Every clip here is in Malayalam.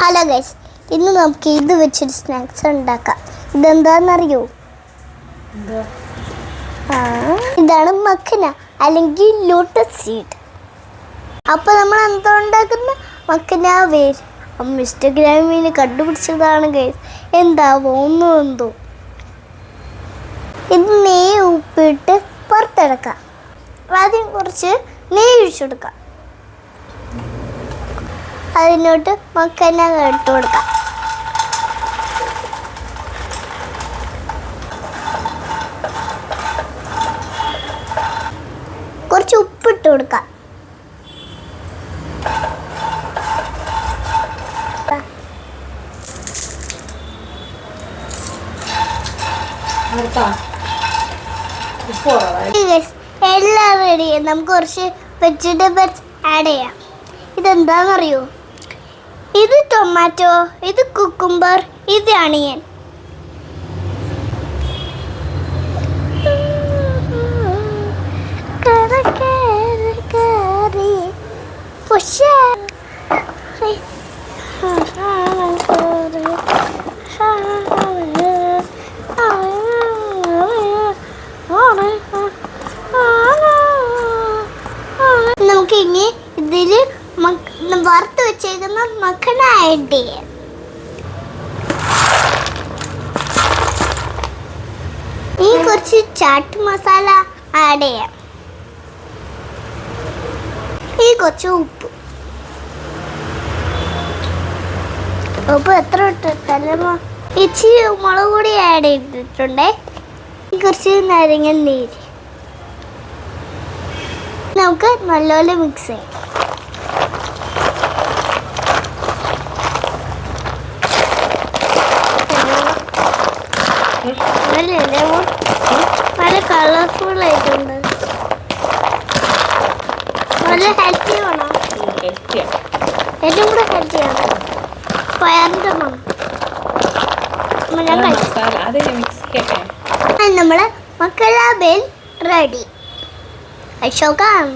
ഹലോ ഗൈസ് ഇന്ന് നമുക്ക് ഇത് വെച്ചൊരു സ്നാക്സ് ഉണ്ടാക്കാം. ഇതെന്താണെന്നറിയോ? ഇതാണ് മക്കന അല്ലെങ്കിൽ ലോട്ടസ് സീഡ് അപ്പോൾ നമ്മൾ എന്താ ഉണ്ടാക്കുന്ന? മക്കന വേര്. ഇൻസ്റ്റഗ്രാമിന് കണ്ടുപിടിച്ചതാണ് ഗൈസ്. എന്താവോ ഒന്നും എന്തോ. ഇത് നെയ്യ് ഉപ്പിട്ട് പുറത്തെടുക്കാം ആദ്യം കുറച്ച് നെയ്യ് ഒഴിച്ചെടുക്കാം. അതിനോട്ട് മക്കന എടുത്തു കൊടുക്കാം. കുറച്ച് ഉപ്പിട്ട് കൊടുക്കാം. എല്ലാം റെഡി നമുക്ക് കുറച്ച് വെജിറ്റബിൾസ് ആഡ് ചെയ്യാം. ഇതെന്താണെന്നറിയോ ഇത് ടൊമാറ്റോ ഇത് കുക്കുംബർ ഇത് അണിയൻ നമുക്ക് വറുത്ത് വെച്ചേക്കുന്ന മക്കണ ആഡ് ചെയ്യാം ഈ കുറച്ച് ചാട്ട് മസാല ആഡ് ചെയ്യാം. ഈ കുറച്ച് ഉപ്പ്. ഉപ്പ് എത്ര ഇട്ടിട്ടല്ലോ ഇച്ചിരി മുളക് പൊടി ആഡ് ചെയ്തിട്ടുണ്ടേ. ഈ കുറച്ച് നാരങ്ങ നീര്. നമുക്ക് നല്ലപോലെ മിക്സ് ചെയ്യാം. Lemon നല്ല കളർഫുൾ ആയിട്ടുണ്ട്. നല്ല ഹെൽത്തി ആണോ? ഏറ്റവും കൂടെ ഹെൽത്തി ആണ്? പയറിന്റെ നമ്മൾ മക്കള ബെൽ റെഡി. അശോകം.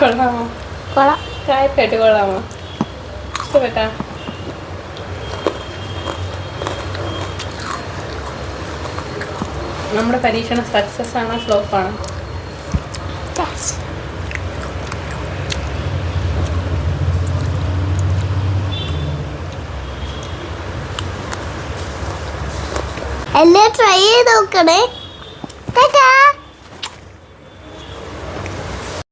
കൊള്ളാമോ? കൊള്ളാം. കായപ്പെട്ട് കൊള്ളാമോ? ഇഷ്ടപ്പെട്ടാ? നമ്മുടെ പരീക്ഷണം സക്സസ് ആണോ ഫ്ലോപ്പ് ആണോ. എല്ലാം ട്രൈ ചെയ്ത് നോക്കണേ. ടാറ്റാ